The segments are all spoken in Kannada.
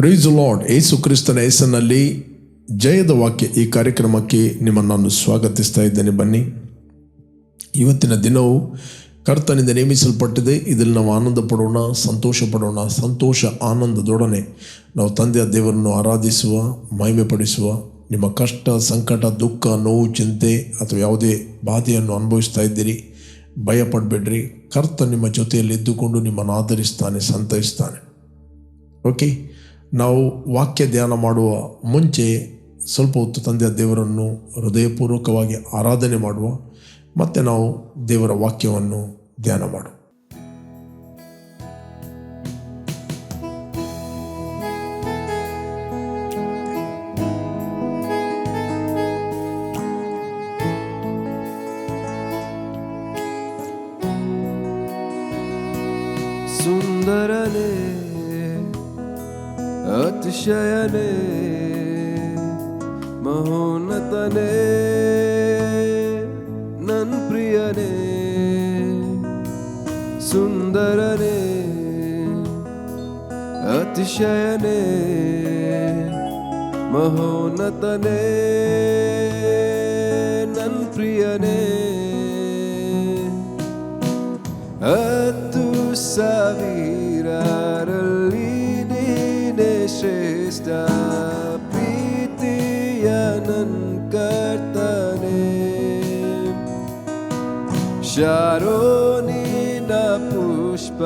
ಪ್ರೈಸ್ ಲಾರ್ಡ್ ಏಸು ಕ್ರಿಸ್ತನ ಹೆಸರಿನಲ್ಲಿ ಜಯದ ವಾಕ್ಯ ಈ ಕಾರ್ಯಕ್ರಮಕ್ಕೆ ನಿಮ್ಮನ್ನು ನಾನು ಸ್ವಾಗತಿಸ್ತಾ ಇದ್ದೇನೆ. ಬನ್ನಿ. ಇವತ್ತಿನ ದಿನವು ಕರ್ತನಿಂದ ನೇಮಿಸಲ್ಪಟ್ಟಿದೆ. ಇದರಲ್ಲಿ ನಾವು ಆನಂದ ಪಡೋಣ ಸಂತೋಷ ಪಡೋಣ ಸಂತೋಷ ಆನಂದದೊಡನೆ ನಾವು ತಂದೆಯ ದೇವರನ್ನು ಆರಾಧಿಸುವ ಮಹಿಮೆ ಪಡಿಸುವ ನಿಮ್ಮ ಕಷ್ಟ, ಸಂಕಟ, ದುಃಖ, ನೋವು, ಚಿಂತೆ ಅಥವಾ ಯಾವುದೇ ಬಾಧೆಯನ್ನು ಅನುಭವಿಸ್ತಾ ಇದ್ದೀರಿ. ಭಯ ಪಡಬೇಡ್ರಿ ಕರ್ತ ನಿಮ್ಮ ಜೊತೆಯಲ್ಲಿ ಇದ್ದುಕೊಂಡು ನಿಮ್ಮನ್ನು ಆಧರಿಸ್ತಾನೆ, ಸಂತೈಸ್ತಾನೆ. ಓಕೆ ನಾವು ವಾಕ್ಯ ಧ್ಯಾನ ಮಾಡುವ ಮುಂಚೆ ಸ್ವಲ್ಪ ಹೊತ್ತು ತಂದೆಯ ದೇವರನ್ನು ಹೃದಯಪೂರ್ವಕವಾಗಿ ಆರಾಧನೆ ಮಾಡುವ, ಮತ್ತು ನಾವು ದೇವರ ವಾಕ್ಯವನ್ನು ಧ್ಯಾನ ಮಾಡುವ. ಸುಂದರನೇ ಅತಿಶಯನೇ ಮಹೋನ್ನತನೇ ನನ್ ಪ್ರಿಯನೇ ಸುಂದರನೇ ಅತಿಶಯನೇ ಶ್ರೇಷ್ಠ ಪ್ರೀತಿಯ ನನ್ ಕರ್ತನೆ ಶಾರೋನಿನ ಪುಷ್ಪ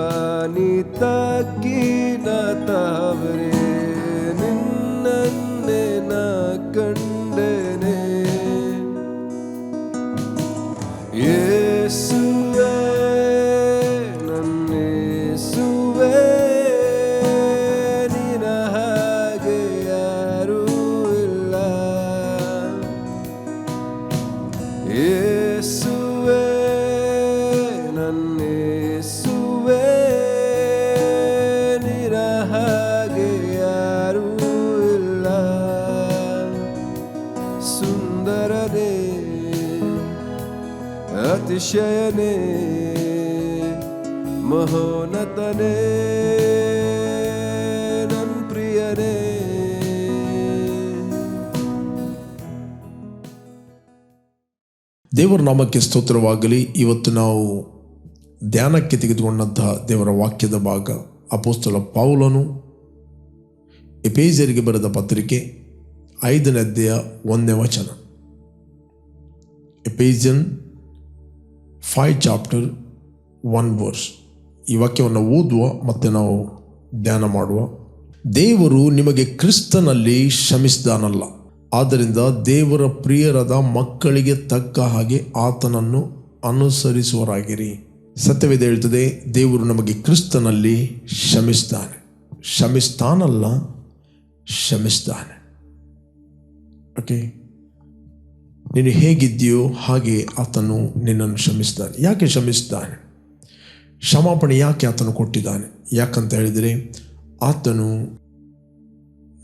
ಅತಿಶಯನೇ ಮಹೋನ್ನತನೇ, ನನ್ ಪ್ರಿಯನೇ. ದೇವರ ನಾಮಕ್ಕೆ ಸ್ತೋತ್ರವಾಗಲಿ. ಇವತ್ತು ನಾವು ಧ್ಯಾನಕ್ಕೆ ತೆಗೆದುಕೊಂಡಂತಹ ದೇವರ ವಾಕ್ಯದ ಭಾಗ ಅಪೋಸ್ತಲ ಪೌಲನು ಎಪೇಜರಿಗೆ ಬರೆದ ಪತ್ರಿಕೆ ಐದನೇ ಅಧ್ಯಾಯ ಒಂದನೇ ವಚನ. Ephesians five chapter one verse ಈ ವಾಕ್ಯವನ್ನು ಓದುವ ಮತ್ತು ನಾವು ಧ್ಯಾನ ಮಾಡುವ. ದೇವರು ನಿಮಗೆ ಕ್ರಿಸ್ತನಲ್ಲಿ ಶ್ರಮಿಸಿದಾನಲ್ಲ ಆದ್ದರಿಂದ ದೇವರ ಪ್ರಿಯರಾದ ಮಕ್ಕಳಿಗೆ ತಕ್ಕ ಹಾಗೆ ಆತನನ್ನು ಅನುಸರಿಸುವರಾಗಿರಿ. ಸತ್ಯವೇದ ಹೇಳ್ತದೆ, ದೇವರು ನಮಗೆ ಕ್ರಿಸ್ತನಲ್ಲಿ ಶ್ರಮಿಸ್ತಾನೆ ಶ್ರಮಿಸ್ತಾನಲ್ಲ ಶ್ರಮಿಸ್ತಾನೆ ಓಕೆ ನೀನು ಹೇಗಿದ್ದೀಯೋ ಹಾಗೆ ಆತನು ನಿನ್ನನ್ನು ಶ್ರಮಿಸಿದ್ದಾನೆ ಯಾಕೆ ಶ್ರಮಿಸಿದ್ದಾನೆ ಕ್ಷಮಾಪಣೆ ಯಾಕೆ ಆತನು ಕೊಟ್ಟಿದ್ದಾನೆ? ಯಾಕಂತ ಹೇಳಿದರೆ, ಆತನು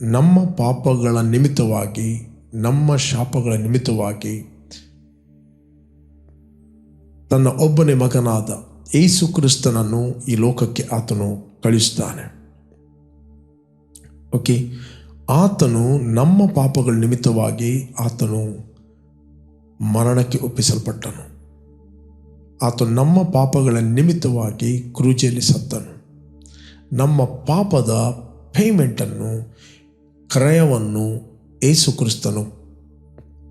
ನಮ್ಮ ಪಾಪಗಳ ನಿಮಿತ್ತವಾಗಿ, ನಮ್ಮ ಶಾಪಗಳ ನಿಮಿತ್ತವಾಗಿ ತನ್ನ ಒಬ್ಬನೇ ಮಗನಾದ ಏಸು ಕ್ರಿಸ್ತನನ್ನು ಈ ಲೋಕಕ್ಕೆ ಆತನು ಕಳಿಸ್ತಾನೆ ಓಕೆ ಆತನು ನಮ್ಮ ಪಾಪಗಳ ನಿಮಿತ್ತವಾಗಿ ಆತನು ಮರಣಕ್ಕೆ ಒಪ್ಪಿಸಲ್ಪಟ್ಟನು. ಆತ ನಮ್ಮ ಪಾಪಗಳ ನಿಮಿತ್ತವಾಗಿ ಕ್ರೂಜೆಯಲ್ಲಿ ಸತ್ತನು. ನಮ್ಮ ಪಾಪದ ಪೇಮೆಂಟನ್ನು ಕ್ರಯವನ್ನು ಏಸು ಕ್ರಿಸ್ತನು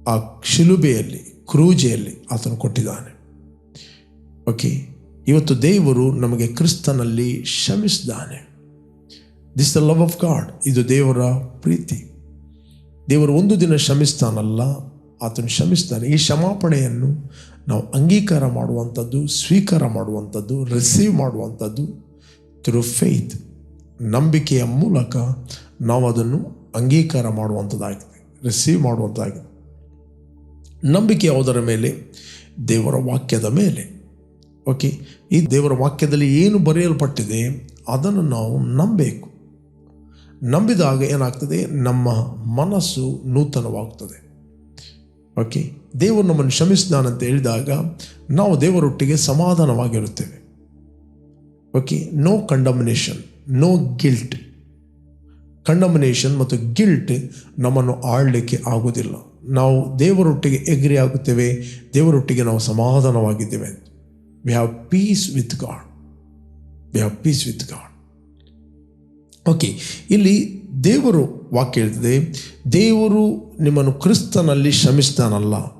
ಆ ಶಿಲುಬೆಯಲ್ಲಿ, ಕ್ರೂಜೆಯಲ್ಲಿ ಆತನು ಕೊಟ್ಟಿದ್ದಾನೆ. ಓಕೆ ಇವತ್ತು ದೇವರು ನಮಗೆ ಕ್ರಿಸ್ತನಲ್ಲಿ ಶ್ರಮಿಸಿದ್ದಾನೆ this the love of God ಇದು ದೇವರ ಪ್ರೀತಿ. ದೇವರು ಒಂದು ದಿನ ಶ್ರಮಿಸ್ತಾನಲ್ಲ ಆತನು ಶ್ರಮಿಸ್ತಾನೆ. ಈ ಕ್ಷಮಾಪಣೆಯನ್ನು ನಾವು ಅಂಗೀಕಾರ ಮಾಡುವಂಥದ್ದು, ಸ್ವೀಕಾರ ಮಾಡುವಂಥದ್ದು ರಿಸೀವ್ ಮಾಡುವಂಥದ್ದು ಥ್ರೂ ಫೇತ್ ನಂಬಿಕೆಯ ಮೂಲಕ ನಾವು ಅದನ್ನು ಅಂಗೀಕಾರ ಮಾಡುವಂಥದ್ದಾಗಿದೆ ರಿಸೀವ್ ಮಾಡುವಂಥದ್ದಾಗಿದೆ. ನಂಬಿಕೆ ಯಾವುದರ ಮೇಲೆ? ದೇವರ ವಾಕ್ಯದ ಮೇಲೆ. ಓಕೆ ಈ ದೇವರ ವಾಕ್ಯದಲ್ಲಿ ಏನು ಬರೆಯಲ್ಪಟ್ಟಿದೆ, ಅದನ್ನು ನಾವು ನಂಬಬೇಕು. ನಂಬಿದಾಗ ಏನಾಗ್ತದೆ? ನಮ್ಮ ಮನಸ್ಸು ನೂತನವಾಗ್ತದೆ. ಓಕೆ ದೇವರು ನಮ್ಮನ್ನು ಕ್ಷಮಿಸಿದಾನಂತ ಹೇಳಿದಾಗ ನಾವು ದೇವರೊಟ್ಟಿಗೆ ಸಮಾಧಾನವಾಗಿರುತ್ತೇವೆ. Okay no condemnation no guilt condemnation ಮತ್ತು ಗಿಲ್ಟ್ ನಮ್ಮನ್ನು ಆಳಲಿಕ್ಕೆ ಆಗುವುದಿಲ್ಲ. ನಾವು ದೇವರೊಟ್ಟಿಗೆ ಎಗ್ರಿ ಆಗುತ್ತೇವೆ, ದೇವರೊಟ್ಟಿಗೆ ನಾವು ಸಮಾಧಾನವಾಗಿದ್ದೇವೆ. We have peace with God we have peace with God okay ಇಲ್ಲಿ ದೇವರು ವಾಕ್ಯ ಹೇಳ್ತದೆ, ದೇವರು ನಿಮ್ಮನ್ನು ಕ್ರಿಸ್ತನಲ್ಲಿ ಶ್ರಮಿಸ್ತಾನಲ್ಲ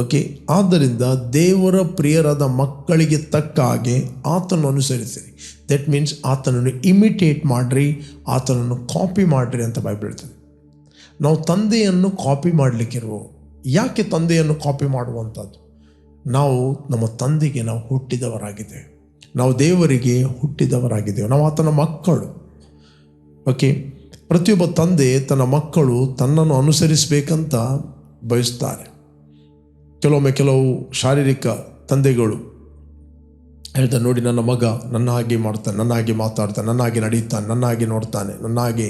ಓಕೆ ಆದ್ದರಿಂದ ದೇವರ ಪ್ರಿಯರಾದ ಮಕ್ಕಳಿಗೆ ತಕ್ಕ ಹಾಗೆ ಆತನನ್ನು ಅನುಸರಿಸಿರಿ. ದಟ್ ಮೀನ್ಸ್ ಆತನನ್ನು ಇಮಿಟೇಟ್ ಮಾಡಿರಿ, ಆತನನ್ನು ಕಾಪಿ ಮಾಡಿರಿ ಅಂತ ಬೈಬಲ್ ಹೇಳ್ತದೆ. ನಾವು ತಂದೆಯನ್ನು ಕಾಪಿ ಮಾಡಲಿಕ್ಕಿರುವ? ಯಾಕೆ ತಂದೆಯನ್ನು ಕಾಪಿ ಮಾಡುವಂಥದ್ದು? ನಾವು ನಮ್ಮ ತಂದೆಗೆ ನಾವು ಹುಟ್ಟಿದವರಾಗಿದ್ದೇವೆ. ನಾವು ದೇವರಿಗೆ ಹುಟ್ಟಿದವರಾಗಿದ್ದೇವೆ. ನಾವು ಆತನ ಮಕ್ಕಳು. ಓಕೆ. ಪ್ರತಿಯೊಬ್ಬ ತಂದೆ ತನ್ನ ಮಕ್ಕಳು ತನ್ನನ್ನು ಅನುಸರಿಸಬೇಕಂತ ಬಯಸ್ತಾರೆ. ಕೆಲವೊಮ್ಮೆ ಕೆಲವು ಶಾರೀರಿಕ ತಂದೆಗಳು ಹೇಳ್ತಾರೆ, ನೋಡಿ, ನನ್ನ ಮಗ ನನ್ನ ಹಾಗೆ ಮಾಡ್ತಾನೆ, ನನ್ನ ಹಾಗೆ ಮಾತಾಡ್ತಾನೆ, ನನ್ನ ಹಾಗೆ ನಡೀತಾನೆ, ನನ್ನ ಹಾಗೆ ನೋಡ್ತಾನೆ, ನನ್ನ ಹಾಗೆ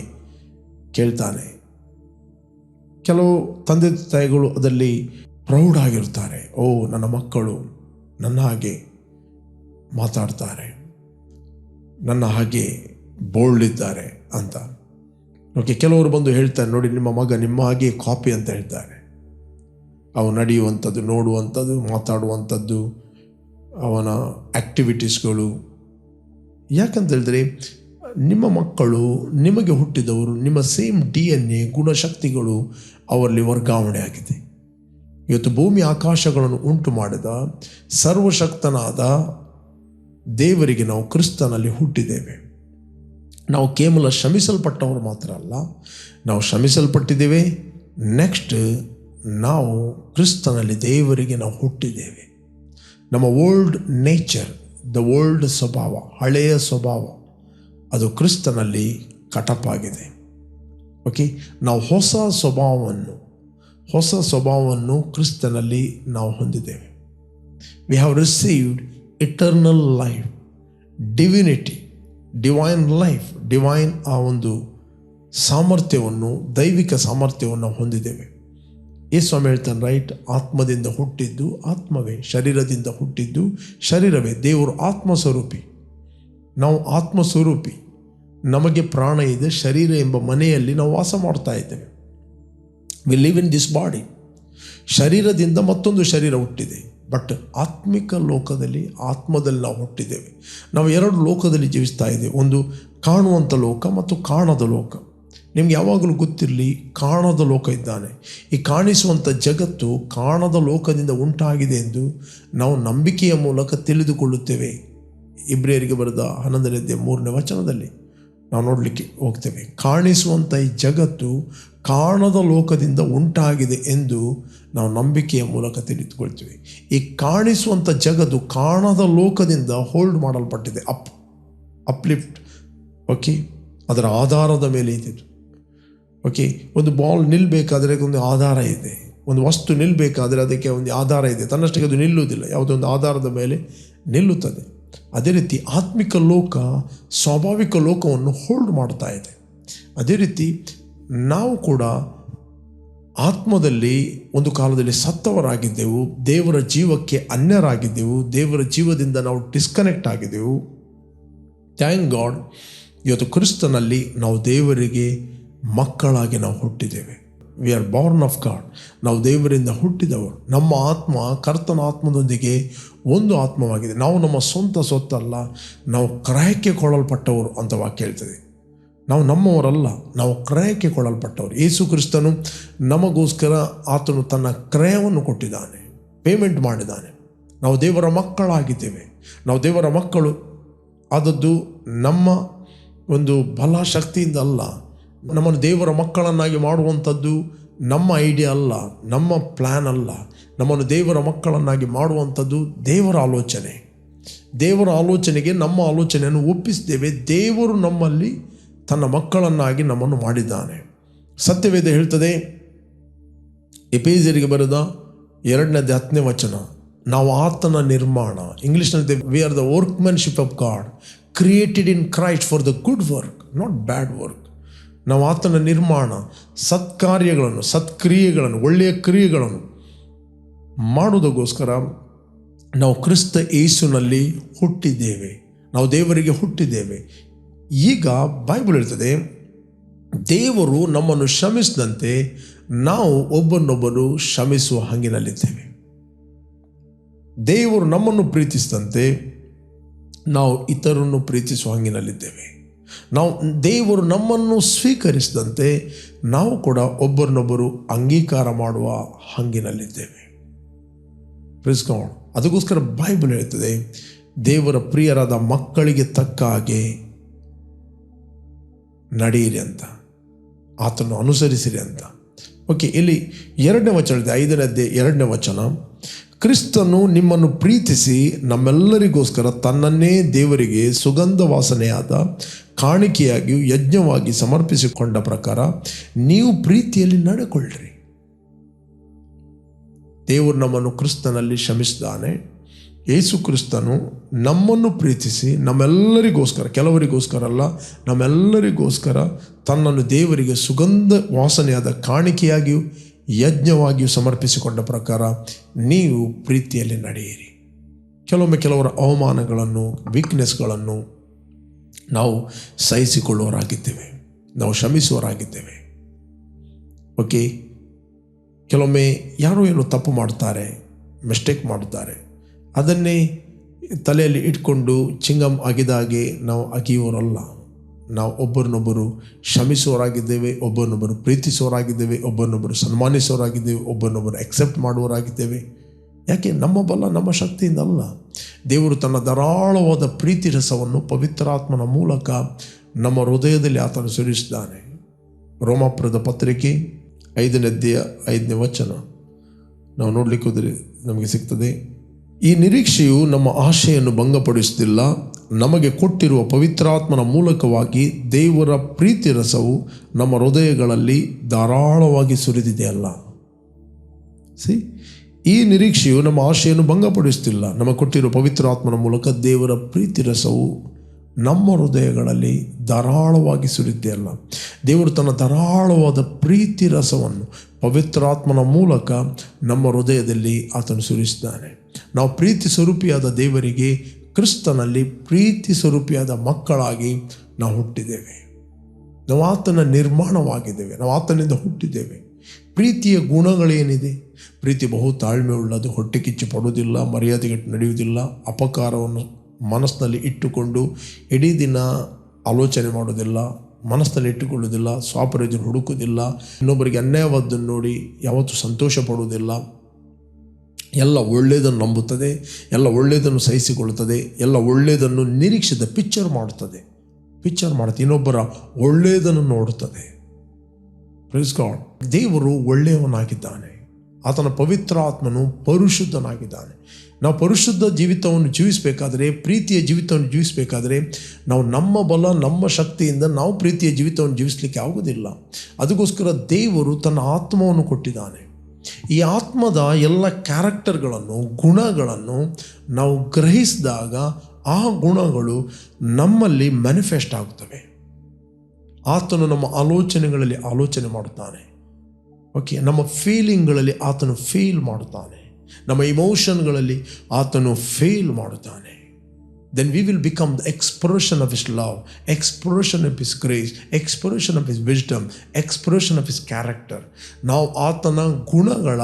ಕೇಳ್ತಾನೆ. ಕೆಲವು ತಂದೆ ತಾಯಿಗಳು ಅದರಲ್ಲಿ ಪ್ರೌಡ್ ಆಗಿರ್ತಾರೆ. ಓ, ನನ್ನ ಮಕ್ಕಳು ನನ್ನ ಹಾಗೆ ಮಾತಾಡ್ತಾರೆ, ನನ್ನ ಹಾಗೆ ಬೋಲ್ಡ್ ಇದ್ದಾರೆ ಅಂತ. ಓಕೆ, ಕೆಲವರು ಬಂದು ಹೇಳ್ತಾರೆ, ನೋಡಿ ನಿಮ್ಮ ಮಗ ನಿಮ್ಮ ಹಾಗೆ ಕಾಪಿ ಅಂತ ಹೇಳ್ತಾರೆ. ಅವನು ನಡೆಯುವಂಥದ್ದು, ನೋಡುವಂಥದ್ದು, ಮಾತಾಡುವಂಥದ್ದು, ಅವನ ಆ್ಯಕ್ಟಿವಿಟೀಸ್ಗಳು ಯಾಕಂತ ಹೇಳಿದ್ರೆ, ನಿಮ್ಮ ಮಕ್ಕಳು, ನಿಮಗೆ ಹುಟ್ಟಿದವರು, ನಿಮ್ಮ ಸೇಮ್ ಡಿ ಎನ್ ಎ ಗುಣಶಕ್ತಿಗಳು ಅವರಲ್ಲಿ ವರ್ಗಾವಣೆ ಆಗಿದೆ. ಇವತ್ತು ಭೂಮಿ ಆಕಾಶಗಳನ್ನು ಉಂಟು ಮಾಡಿದ ಸರ್ವಶಕ್ತನಾದ ದೇವರಿಗೆ ನಾವು ಕ್ರಿಸ್ತನಲ್ಲಿ ಹುಟ್ಟಿದ್ದೇವೆ. ನಾವು ಕೇವಲ ಶ್ರಮಿಸಲ್ಪಟ್ಟವರು ಮಾತ್ರ ಅಲ್ಲ, ನಾವು ಶ್ರಮಿಸಲ್ಪಟ್ಟಿದ್ದೇವೆ ನೆಕ್ಸ್ಟ್ ನಾವು ಕ್ರಿಸ್ತನಲ್ಲಿ ದೇವರಿಗೆ ನಾವು ಹುಟ್ಟಿದ್ದೇವೆ. ನಮ್ಮ ಓಲ್ಡ್ ನೇಚರ್ ದ ಓಲ್ಡ್ ಸ್ವಭಾವ, ಹಳೆಯ ಸ್ವಭಾವ, ಅದು ಕ್ರಿಸ್ತನಲ್ಲಿ ಕಟಪಾಗಿದೆ. ಓಕೆ ನಾವು ಹೊಸ ಸ್ವಭಾವವನ್ನು ಹೊಸ ಸ್ವಭಾವವನ್ನು ಕ್ರಿಸ್ತನಲ್ಲಿ ನಾವು ಹೊಂದಿದ್ದೇವೆ. We have received eternal life divinity divine life divine ಆ ಒಂದು ಸಾಮರ್ಥ್ಯವನ್ನು, ದೈವಿಕ ಸಾಮರ್ಥ್ಯವನ್ನು ಹೊಂದಿದ್ದೇವೆ. ಈ ಸ್ವಾಮಿ ಹೇಳ್ತಾನೆ, ರೈಟ್, ಆತ್ಮದಿಂದ ಹುಟ್ಟಿದ್ದು ಆತ್ಮವೇ, ಶರೀರದಿಂದ ಹುಟ್ಟಿದ್ದು ಶರೀರವೇ, ದೇವರು ಆತ್ಮಸ್ವರೂಪಿ. ನಾವು ಆತ್ಮಸ್ವರೂಪಿ. ನಮಗೆ ಪ್ರಾಣ ಇದೆ, ಶರೀರ ಎಂಬ ಮನೆಯಲ್ಲಿ ನಾವು ವಾಸ ಮಾಡ್ತಾ ಇದ್ದೇವೆ. We live in this body ಶರೀರದಿಂದ ಮತ್ತೊಂದು ಶರೀರ ಹುಟ್ಟಿದೆ. ಬಟ್ ಆತ್ಮಿಕ ಲೋಕದಲ್ಲಿ ಆತ್ಮದಲ್ಲಿ ನಾವು ಹುಟ್ಟಿದ್ದೇವೆ. ನಾವು ಎರಡು ಲೋಕದಲ್ಲಿ ಜೀವಿಸ್ತಾ ಇದ್ದೇವೆ. ಒಂದು ಕಾಣುವಂಥ ಲೋಕ ಮತ್ತು ಕಾಣದ ಲೋಕ. ನಿಮ್ಗೆ ಯಾವಾಗಲೂ ಗೊತ್ತಿರಲಿ, ಕಾಣದ ಲೋಕ ಇದ್ದಾನೆ. ಈ ಕಾಣಿಸುವಂಥ ಜಗತ್ತು ಕಾಣದ ಲೋಕದಿಂದ ಉಂಟಾಗಿದೆ ಎಂದು ನಾವು ನಂಬಿಕೆಯ ಮೂಲಕ ತಿಳಿದುಕೊಳ್ಳುತ್ತೇವೆ. ಇಬ್ರಿಯರಿಗೆ ಬರೆದ ಹನ್ನೊಂದನೇ ಮೂರನೇ ವಚನದಲ್ಲಿ ನಾವು ನೋಡಲಿಕ್ಕೆ ಹೋಗ್ತೇವೆ. ಕಾಣಿಸುವಂಥ ಈ ಜಗತ್ತು ಕಾಣದ ಲೋಕದಿಂದ ಉಂಟಾಗಿದೆ ಎಂದು ನಾವು ನಂಬಿಕೆಯ ಮೂಲಕ ತಿಳಿದುಕೊಳ್ತೀವಿ. ಈ ಕಾಣಿಸುವಂಥ ಜಗದು ಕಾಣದ ಲೋಕದಿಂದ ಹೋಲ್ಡ್ ಮಾಡಲ್ಪಟ್ಟಿದೆ. ಅಪ್ ಅಪ್ಲಿಫ್ಟ್ ಓಕೆ ಅದರ ಆಧಾರದ ಮೇಲೆ ಇದ್ದಿದ್ದು ಓಕೆ ಒಂದು ಬಾಲ್ ನಿಲ್ಲಬೇಕಾದ್ರೆ ಒಂದು ಆಧಾರ ಇದೆ. ಒಂದು ವಸ್ತು ನಿಲ್ಲಬೇಕಾದರೆ ಅದಕ್ಕೆ ಒಂದು ಆಧಾರ ಇದೆ. ತನ್ನಷ್ಟಕ್ಕೆ ಅದು ನಿಲ್ಲುವುದಿಲ್ಲ. ಯಾವುದೋ ಒಂದು ಆಧಾರದ ಮೇಲೆ ನಿಲ್ಲುತ್ತದೆ. ಅದೇ ರೀತಿ ಆತ್ಮಿಕ ಲೋಕ, ಸ್ವಾಭಾವಿಕ ಲೋಕವನ್ನು ಹೋಲ್ಡ್ ಮಾಡ್ತಾ ಇದೆ. ಅದೇ ರೀತಿ ನಾವು ಕೂಡ ಆತ್ಮದಲ್ಲಿ ಒಂದು ಕಾಲದಲ್ಲಿ ಸತ್ತವರಾಗಿದ್ದೆವು, ದೇವರ ಜೀವಕ್ಕೆ ಅನ್ಯರಾಗಿದ್ದೆವು, ದೇವರ ಜೀವದಿಂದ ನಾವು ಡಿಸ್ಕನೆಕ್ಟ್ ಆಗಿದ್ದೆವು. ಥ್ಯಾಂಕ್ ಗಾಡ್ ಇವತ್ತು ಕ್ರಿಸ್ತನಲ್ಲಿ ನಾವು ದೇವರಿಗೆ ಮಕ್ಕಳಾಗಿ ನಾವು ಹುಟ್ಟಿದ್ದೇವೆ. We are born of God ನಾವು ದೇವರಿಂದ ಹುಟ್ಟಿದವರು. ನಮ್ಮ ಆತ್ಮ ಕರ್ತನ ಆತ್ಮದೊಂದಿಗೆ ಒಂದು ಆತ್ಮವಾಗಿದೆ. ನಾವು ನಮ್ಮ ಸ್ವಂತ ಸೊತ್ತಲ್ಲ ನಾವು ಕ್ರಯಕ್ಕೆ ಕೊಳ್ಳಲ್ಪಟ್ಟವರು ಅಂತ ವಾಕ್ಯ ಹೇಳ್ತದೆ. ನಾವು ನಮ್ಮವರಲ್ಲ, ನಾವು ಕ್ರಯಕ್ಕೆ ಕೊಳ್ಳಲ್ಪಟ್ಟವರು ಯೇಸು ಕ್ರಿಸ್ತನು ನಮಗೋಸ್ಕರ ಆತನು ತನ್ನ ಕ್ರಯವನ್ನು ಕೊಟ್ಟಿದ್ದಾನೆ ಪೇಮೆಂಟ್ ಮಾಡಿದ್ದಾನೆ. ನಾವು ದೇವರ ಮಕ್ಕಳಾಗಿದ್ದೇವೆ. ನಾವು ದೇವರ ಮಕ್ಕಳು. ಆದದ್ದು ನಮ್ಮ ಒಂದು ಬಲ ಶಕ್ತಿಯಿಂದ ಅಲ್ಲ, ನಮ್ಮನ್ನು ದೇವರ ಮಕ್ಕಳನ್ನಾಗಿ ಮಾಡುವಂಥದ್ದು ನಮ್ಮ ಐಡಿಯಾ ಅಲ್ಲ, ನಮ್ಮ ಪ್ಲ್ಯಾನ್ ಅಲ್ಲ. ನಮ್ಮನ್ನು ದೇವರ ಮಕ್ಕಳನ್ನಾಗಿ ಮಾಡುವಂಥದ್ದು ದೇವರ ಆಲೋಚನೆ. ದೇವರ ಆಲೋಚನೆಗೆ ನಮ್ಮ ಆಲೋಚನೆಯನ್ನು ಒಪ್ಪಿಸಿದ್ದೇವೆ. ದೇವರು ನಮ್ಮಲ್ಲಿ ತನ್ನ ಮಕ್ಕಳನ್ನಾಗಿ ನಮ್ಮನ್ನು ಮಾಡಿದ್ದಾನೆ. ಸತ್ಯವೇದ ಹೇಳ್ತದೆ ಎಪೇಜರಿಗೆ ಬರೆದ ಎರಡನೇ ಹತ್ತನೇ ವಚನ, ನಾವು ಆತನ ನಿರ್ಮಾಣ. ಇಂಗ್ಲೀಷ್ನಲ್ಲಿ we are the workmanship of God created in Christ for the good work not bad work ನಾವು ಆತನ ನಿರ್ಮಾಣ, ಸತ್ಕಾರ್ಯಗಳನ್ನು, ಸತ್ಕ್ರಿಯೆಗಳನ್ನು, ಒಳ್ಳೆಯ ಕ್ರಿಯೆಗಳನ್ನು ಮಾಡುವುದಕ್ಕೋಸ್ಕರ ನಾವು ಕ್ರಿಸ್ತ ಏಸುನಲ್ಲಿ ಹುಟ್ಟಿದ್ದೇವೆ. ನಾವು ದೇವರಿಗೆ ಹುಟ್ಟಿದ್ದೇವೆ. ಈಗ ಬೈಬಲ್ ಹೇಳ್ತದೆ ದೇವರು ನಮ್ಮನ್ನು ಶ್ರಮಿಸಿದಂತೆ ನಾವು ಒಬ್ಬನೊಬ್ಬರು ಶ್ರಮಿಸುವ ಹಂಗಿನಲ್ಲಿದ್ದೇವೆ. ದೇವರು ನಮ್ಮನ್ನು ಪ್ರೀತಿಸಿದಂತೆ ನಾವು ಇತರನ್ನು ಪ್ರೀತಿಸುವ ಹಂಗಿನಲ್ಲಿದ್ದೇವೆ. ನಾವು, ದೇವರು ನಮ್ಮನ್ನು ಸ್ವೀಕರಿಸಿದಂತೆ ನಾವು ಕೂಡ ಒಬ್ಬರನ್ನೊಬ್ಬರು ಅಂಗೀಕಾರ ಮಾಡುವ ಹಂಗಿನಲ್ಲಿದ್ದೇವೆ. ಪ್ರಿಸ್ಕೊಂಡು ಅದಕ್ಕೋಸ್ಕರ ಬೈಬಲ್ ಹೇಳ್ತದೆ, ದೇವರ ಪ್ರಿಯರಾದ ಮಕ್ಕಳಿಗೆ ತಕ್ಕ ಹಾಗೆ ನಡೆಯಿರಿ ಅಂತ. ಆತನು ಅನುಸರಿಸಿರಿ ಅಂತ. ಓಕೆ ಇಲ್ಲಿ ಎರಡನೇ ವಚನ ಇದೆ ಐದನೇದ್ದೇ ಎರಡನೇ ವಚನ. ಕ್ರಿಸ್ತನು ನಿಮ್ಮನ್ನು ಪ್ರೀತಿಸಿ ನಮ್ಮೆಲ್ಲರಿಗೋಸ್ಕರ ತನ್ನನ್ನೇ ದೇವರಿಗೆ ಸುಗಂಧ ವಾಸನೆಯಾದ ಕಾಣಿಕೆಯಾಗಿಯೂ ಯಜ್ಞವಾಗಿ ಸಮರ್ಪಿಸಿಕೊಂಡ ಪ್ರಕಾರ ನೀವು ಪ್ರೀತಿಯಲ್ಲಿ ನಡೆಕೊಳ್ಳ್ರಿ. ದೇವರು ನಮ್ಮನ್ನು ಕ್ರಿಸ್ತನಲ್ಲಿ ಶ್ರಮಿಸಿದ್ದಾನೆ ಯೇಸು ಕ್ರಿಸ್ತನು ನಮ್ಮನ್ನು ಪ್ರೀತಿಸಿ ನಮ್ಮೆಲ್ಲರಿಗೋಸ್ಕರ, ಕೆಲವರಿಗೋಸ್ಕರ ಅಲ್ಲ, ನಮ್ಮೆಲ್ಲರಿಗೋಸ್ಕರ ತನ್ನನ್ನು ದೇವರಿಗೆ ಸುಗಂಧ ವಾಸನೆಯಾದ ಕಾಣಿಕೆಯಾಗಿಯೂ ಯಜ್ಞವಾಗಿಯೂ ಸಮರ್ಪಿಸಿಕೊಂಡ ಪ್ರಕಾರ ನೀವು ಪ್ರೀತಿಯಲ್ಲಿ ನಡೆಯಿರಿ. ಕೆಲವೊಮ್ಮೆ ಕೆಲವರ ಅವಮಾನಗಳನ್ನು ವೀಕ್ನೆಸ್ಗಳನ್ನು ನಾವು ಸಹಿಸಿಕೊಳ್ಳುವರಾಗಿದ್ದೇವೆ ನಾವು ಶ್ರಮಿಸುವರಾಗಿದ್ದೇವೆ ಓಕೆ ಕೆಲವೊಮ್ಮೆ ಯಾರೋ ಏನೋ ತಪ್ಪು ಮಾಡ್ತಾರೆ ಮಿಸ್ಟೇಕ್ ಮಾಡುತ್ತಾರೆ. ಅದನ್ನೇ ತಲೆಯಲ್ಲಿ ಇಟ್ಕೊಂಡು ಚಿಂಗಮ್ ಅಗಿದಾಗೆ ನಾವು ಅಗಿಯೋರಲ್ಲ ನಾವು ಒಬ್ಬರನ್ನೊಬ್ಬರು ಶ್ರಮಿಸುವವರಾಗಿದ್ದೇವೆ, ಒಬ್ಬರನ್ನೊಬ್ಬರು ಪ್ರೀತಿಸೋರಾಗಿದ್ದೇವೆ ಒಬ್ಬರನ್ನೊಬ್ಬರು ಸನ್ಮಾನಿಸೋರಾಗಿದ್ದೇವೆ ಒಬ್ಬರನ್ನೊಬ್ಬರು ಎಕ್ಸೆಪ್ಟ್ ಮಾಡುವರಾಗಿದ್ದೇವೆ ಯಾಕೆ? ನಮ್ಮ ಬಲ, ನಮ್ಮ ಶಕ್ತಿಯಿಂದ ಅಲ್ಲ. ದೇವರು ತನ್ನ ಧಾರಾಳವಾದ ಪ್ರೀತಿ ರಸವನ್ನು ಪವಿತ್ರಾತ್ಮನ ಮೂಲಕ ನಮ್ಮ ಹೃದಯದಲ್ಲಿ ಆತನು ಸುರಿಸಿದ್ದಾನೆ. ರೋಮಾಪುರದ ಪತ್ರಿಕೆ ಐದನೇ ಅಧ್ಯಾಯ ಐದನೇ ವಚನ. ನಾವು ನೋಡಲಿಕ್ಕೆ ನಮಗೆ ಸಿಗ್ತದೆ. ಈ ನಿರೀಕ್ಷೆಯು ನಮ್ಮ ಆಶೆಯನ್ನು ಭಂಗಪಡಿಸುತ್ತಿಲ್ಲ ನಮಗೆ ಕೊಟ್ಟಿರುವ ಪವಿತ್ರಾತ್ಮನ ಮೂಲಕವಾಗಿ ದೇವರ ಪ್ರೀತಿ ರಸವು ನಮ್ಮ ಹೃದಯಗಳಲ್ಲಿ ಧಾರಾಳವಾಗಿ ಸುರಿದಿದೆಯಲ್ಲ ಸಿ ಈ ನಿರೀಕ್ಷೆಯು ನಮ್ಮ ಆಶೆಯನ್ನು ಭಂಗಪಡಿಸುತ್ತಿಲ್ಲ ನಮಗೆ ಕೊಟ್ಟಿರುವ ಪವಿತ್ರಾತ್ಮನ ಮೂಲಕ ದೇವರ ಪ್ರೀತಿ ರಸವು ನಮ್ಮ ಹೃದಯಗಳಲ್ಲಿ ಧಾರಾಳವಾಗಿ ಸುರಿದೆಯಲ್ಲ ದೇವರು ತನ್ನ ಧಾರಾಳವಾದ ಪ್ರೀತಿ ರಸವನ್ನು ಪವಿತ್ರಾತ್ಮನ ಮೂಲಕ ನಮ್ಮ ಹೃದಯದಲ್ಲಿ ಆತನು ಸುರಿಸಿದ್ದಾನೆ. ನಾವು ಪ್ರೀತಿ ಸ್ವರೂಪಿಯಾದ ದೇವರಿಗೆ, ಕ್ರಿಸ್ತನಲ್ಲಿ ಪ್ರೀತಿ ಸ್ವರೂಪಿಯಾದ ಮಕ್ಕಳಾಗಿ ನಾವು ಹುಟ್ಟಿದ್ದೇವೆ. ನಾವು ಆತನ ನಿರ್ಮಾಣವಾಗಿದ್ದೇವೆ. ನಾವು ಆತನಿಂದ ಹುಟ್ಟಿದ್ದೇವೆ. ಪ್ರೀತಿಯ ಗುಣಗಳೇನಿದೆ? ಪ್ರೀತಿ ಬಹು ತಾಳ್ಮೆ ಉಳ್ಳದು ಹೊಟ್ಟೆ ಕಿಚ್ಚು ಪಡುವುದಿಲ್ಲ, ಮರ್ಯಾದೆಗೆ ನಡೆಯುವುದಿಲ್ಲ, ಅಪಕಾರವನ್ನು ಮನಸ್ಸಿನಲ್ಲಿ ಇಟ್ಟುಕೊಂಡು ಇಡೀ ದಿನ ಆಲೋಚನೆ ಮಾಡೋದಿಲ್ಲ ಮನಸ್ಸಿನಲ್ಲಿ ಇಟ್ಟುಕೊಳ್ಳುವುದಿಲ್ಲ ಸ್ವಾಪರ್ಯ ಹುಡುಕುವುದಿಲ್ಲ, ಇನ್ನೊಬ್ಬರಿಗೆ ಅನ್ಯಾಯವಾದ್ದನ್ನು ನೋಡಿ ಯಾವತ್ತೂ ಸಂತೋಷ ಪಡುವುದಿಲ್ಲ. ಎಲ್ಲ ಒಳ್ಳೆಯದನ್ನು ನಂಬುತ್ತದೆ, ಎಲ್ಲ ಒಳ್ಳೆಯದನ್ನು ಸಹಿಸಿಕೊಳ್ಳುತ್ತದೆ, ಎಲ್ಲ ಒಳ್ಳೆಯದನ್ನು ನಿರೀಕ್ಷಿತ ಪಿಕ್ಚರ್ ಮಾಡುತ್ತದೆ. ಪಿಕ್ಚರ್ ಮಾಡುತ್ತೆ, ಇನ್ನೊಬ್ಬರ ಒಳ್ಳೆಯದನ್ನು ನೋಡುತ್ತದೆ. ಪ್ರೈಸ್ ಗಾಡ್ ದೇವರು ಒಳ್ಳೆಯವನಾಗಿದ್ದಾನೆ. ಆತನ ಪವಿತ್ರಾತ್ಮನು ಪರಿಶುದ್ಧನಾಗಿದ್ದಾನೆ. ನಾವು ಪರಿಶುದ್ಧ ಜೀವಿತವನ್ನು ಜೀವಿಸಬೇಕಾದರೆ, ಪ್ರೀತಿಯ ಜೀವಿತವನ್ನು ಜೀವಿಸಬೇಕಾದರೆ, ನಾವು ನಮ್ಮ ಬಲ, ನಮ್ಮ ಶಕ್ತಿಯಿಂದ ನಾವು ಪ್ರೀತಿಯ ಜೀವಿತವನ್ನು ಜೀವಿಸಲಿಕ್ಕೆ ಆಗುವುದಿಲ್ಲ. ಅದಕ್ಕೋಸ್ಕರ ದೇವರು ತನ್ನ ಆತ್ಮವನ್ನು ಕೊಟ್ಟಿದ್ದಾನೆ. ಈ ಆತ್ಮದ ಎಲ್ಲ ಕ್ಯಾರೆಕ್ಟರ್ಗಳನ್ನು, ಗುಣಗಳನ್ನು ನಾವು ಗ್ರಹಿಸಿದಾಗ ಆ ಗುಣಗಳು ನಮ್ಮಲ್ಲಿ ಮ್ಯಾನಿಫೆಸ್ಟ್ ಆಗುತ್ತವೆ ಆತನು ನಮ್ಮ ಆಲೋಚನೆಗಳಲ್ಲಿ ಆಲೋಚನೆ ಮಾಡುತ್ತಾನೆ. ಓಕೆ ನಮ್ಮ ಫೀಲಿಂಗ್ಗಳಲ್ಲಿ ಆತನು ಫೀಲ್ ಮಾಡುತ್ತಾನೆ. ನಮ್ಮ ಇಮೋಷನ್ಗಳಲ್ಲಿ ಆತನು ಫೀಲ್ ಮಾಡುತ್ತಾನೆ. Then we will become the expression of his love expression of his grace, expression of his wisdom, expression of his character ನಾವು ಆತನ ಗುಣಗಳ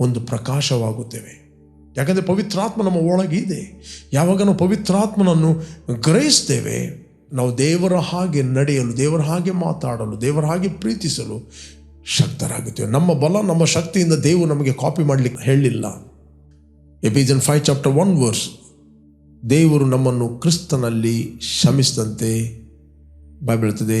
ಒಂದು ಪ್ರಕಾಶವಾಗುತ್ತೇವೆ. ಯಾಕಂದರೆ ಪವಿತ್ರಾತ್ಮ ನಮ್ಮ ಒಳಗಿದೆ. ಯಾವಾಗ ನಾವು ಪವಿತ್ರಾತ್ಮನನ್ನು ಗ್ರಹಿಸ್ತೇವೆ. ನಾವು ದೇವರ ಹಾಗೆ ನಡೆಯಲು ದೇವರ ಹಾಗೆ ಮಾತಾಡಲು ದೇವರ ಹಾಗೆ ಪ್ರೀತಿಸಲು ಶಕ್ತರಾಗುತ್ತೇವೆ. ನಮ್ಮ ಬಲ ನಮ್ಮ ಶಕ್ತಿಯಿಂದ ದೇವರು ನಮಗೆ ಕಾಪಿ ಮಾಡಲಿಕ್ಕೆ ಹೇಳಿಲ್ಲ. Ephesians five chapter one verse ದೇವರು ನಮ್ಮನ್ನು ಕ್ರಿಸ್ತನಲ್ಲಿ ಶ್ರಮಿಸಿದಂತೆ ಬಾಯ್ಬೀಳುತ್ತದೆ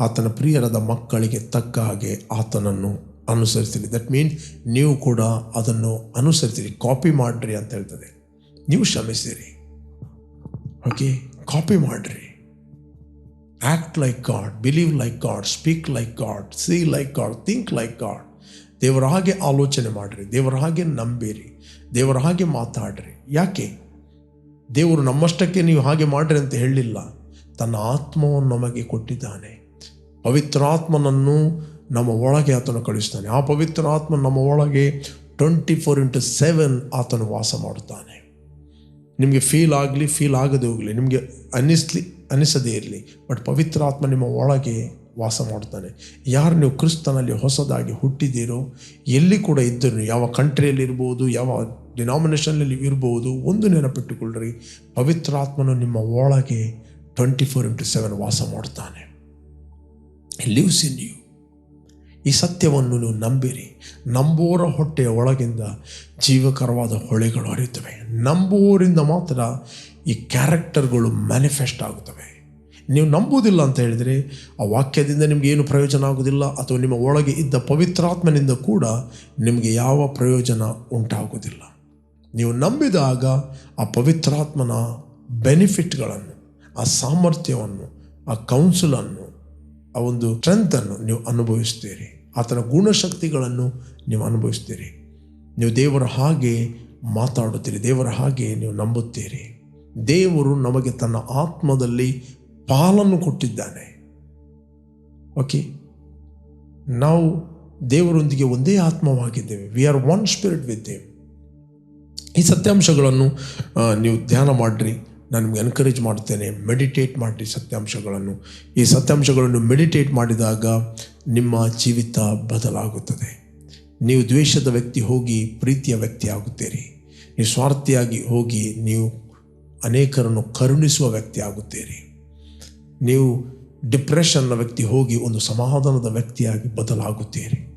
ಆತನ ಪ್ರಿಯರಾದ ಮಕ್ಕಳಿಗೆ ತಕ್ಕ ಹಾಗೆ ಆತನನ್ನು ಅನುಸರಿಸಿರಿ. ದಟ್ ಮೀನ್ ನೀವು ಕೂಡ ಅದನ್ನು ಅನುಸರಿಸಿರಿ ಕಾಪಿ ಮಾಡಿರಿ ಅಂತ ಹೇಳ್ತದೆ. ನೀವು ಶ್ರಮಿಸಿರಿ ಓಕೆ ಕಾಪಿ ಮಾಡಿರಿ. Act like God believe like God speak like God see like God think like God ದೇವರ ಹಾಗೆ ಆಲೋಚನೆ ಮಾಡಿರಿ, ದೇವರ ಹಾಗೆ ನಂಬಿರಿ, ದೇವರ ಹಾಗೆ ಮಾತಾಡ್ರಿ. ಯಾಕೆ? ದೇವರು ನಮ್ಮಷ್ಟಕ್ಕೆ ನೀವು ಹಾಗೆ ಮಾಡ್ರಿ ಅಂತ ಹೇಳಲಿಲ್ಲ ತನ್ನ ಆತ್ಮವನ್ನು ನಮಗೆ ಕೊಟ್ಟಿದ್ದಾನೆ. ಪವಿತ್ರಾತ್ಮನನ್ನು ನಮ್ಮ ಒಳಗೆ ಆತನು ಕಳಿಸ್ತಾನೆ ಆ ಪವಿತ್ರ ಆತ್ಮ ನಮ್ಮ ಒಳಗೆ ಟ್ವೆಂಟಿ ಫೋರ್ ಇಂಟು ಸೆವೆನ್ ಆತನು ವಾಸ ಮಾಡುತ್ತಾನೆ. ನಿಮಗೆ ಫೀಲ್ ಆಗಲಿ ಫೀಲ್ ಆಗದೆ ಹೋಗಲಿ, ನಿಮಗೆ ಅನ್ನಿಸ್ಲಿ, ಅನ್ನಿಸದೇ ಇರಲಿ ಬಟ್ ಪವಿತ್ರ ಆತ್ಮ ನಿಮ್ಮ ಒಳಗೆ ವಾಸ ಮಾಡ್ತಾನೆ ಯಾರು ನೀವು ಕ್ರಿಸ್ತನಲ್ಲಿ ಹೊಸದಾಗಿ ಹುಟ್ಟಿದ್ದೀರೋ, ಎಲ್ಲಿ ಕೂಡ ಇದ್ದರೂ, ಯಾವ ಕಂಟ್ರಿಯಲ್ಲಿರ್ಬೋದು ಯಾವ ಡಿನಾಮಿನೇಷನ್ನಲ್ಲಿ ಇರ್ಬೋದು, ಒಂದು ನೆನಪಿಟ್ಟುಕೊಳ್ಳ್ರಿ, ಪವಿತ್ರಾತ್ಮನು ನಿಮ್ಮ ಒಳಗೆ ಟ್ವೆಂಟಿ ಫೋರ್ ಇಂಟು ಸೆವೆನ್ ವಾಸ ಮಾಡ್ತಾನೆ. ಲಿವ್ಸ್ ಇನ್ ಯು ಈ ಸತ್ಯವನ್ನು ನೀವು ನಂಬಿರಿ. ನಂಬುವರ ಹೊಟ್ಟೆಯ ಒಳಗಿಂದ ಜೀವಕರವಾದ ಹೊಳೆಗಳು ಹರಿಯುತ್ತವೆ. ನಂಬುವರಿಂದ ಮಾತ್ರ ಈ ಕ್ಯಾರೆಕ್ಟರ್ಗಳು ಮ್ಯಾನಿಫೆಸ್ಟ್ ಆಗುತ್ತವೆ. ನೀವು ನಂಬುವುದಿಲ್ಲ ಅಂತ ಹೇಳಿದರೆ, ಆ ವಾಕ್ಯದಿಂದ ನಿಮಗೆ ಏನು ಪ್ರಯೋಜನ ಆಗುವುದಿಲ್ಲ ಅಥವಾ ನಿಮ್ಮ ಒಳಗೆ ಇದ್ದ ಪವಿತ್ರಾತ್ಮನಿಂದ ಕೂಡ ನಿಮಗೆ ಯಾವ ಪ್ರಯೋಜನ ಉಂಟಾಗುವುದಿಲ್ಲ ನೀವು ನಂಬಿದಾಗ ಆ ಪವಿತ್ರಾತ್ಮನ ಬೆನಿಫಿಟ್ಗಳನ್ನು ಆ ಸಾಮರ್ಥ್ಯವನ್ನು, ಆ ಕೌನ್ಸಿಲನ್ನು ಆ ಒಂದು ಸ್ಟ್ರೆಂತನ್ನು ನೀವು ಅನುಭವಿಸ್ತೀರಿ. ಆತನ ಗುಣಶಕ್ತಿಗಳನ್ನು ನೀವು ಅನುಭವಿಸ್ತೀರಿ. ನೀವು ದೇವರ ಹಾಗೆ ಮಾತಾಡುತ್ತೀರಿ, ದೇವರ ಹಾಗೆ ನೀವು ನಂಬುತ್ತೀರಿ. ದೇವರು ನಮಗೆ ತನ್ನ ಆತ್ಮದಲ್ಲಿ ಪಾಲನ್ನು ಕೊಟ್ಟಿದ್ದಾನೆ. ಓಕೆ ನಾವು ದೇವರೊಂದಿಗೆ ಒಂದೇ ಆತ್ಮವಾಗಿದ್ದೇವೆ. We are one spirit with God ಈ ಸತ್ಯಾಂಶಗಳನ್ನು ನೀವು ಧ್ಯಾನ ಮಾಡಿರಿ. ನಾನು ನಿಮ್ಗೆ ಎನ್ಕರೇಜ್ ಮಾಡ್ತೇನೆ. ಮೆಡಿಟೇಟ್ ಮಾಡಿರಿ ಸತ್ಯಾಂಶಗಳನ್ನು. ಈ ಸತ್ಯಾಂಶಗಳನ್ನು ಮೆಡಿಟೇಟ್ ಮಾಡಿದಾಗ ನಿಮ್ಮ ಜೀವಿತ ಬದಲಾಗುತ್ತದೆ. ನೀವು ದ್ವೇಷದ ವ್ಯಕ್ತಿ ಹೋಗಿ ಪ್ರೀತಿಯ ವ್ಯಕ್ತಿ ಆಗುತ್ತೀರಿ. ನೀವು ಸ್ವಾರ್ಥಿಯಾಗಿ ಹೋಗಿ ನೀವು ಅನೇಕರನ್ನು ಕರುಣಿಸುವ ವ್ಯಕ್ತಿ ಆಗುತ್ತೀರಿ. ನೀವು ಡಿಪ್ರೆಷನ್ನ ವ್ಯಕ್ತಿ ಹೋಗಿ ಒಂದು ಸಮಾಧಾನದ ವ್ಯಕ್ತಿಯಾಗಿ ಬದಲಾಗುತ್ತೀರಿ.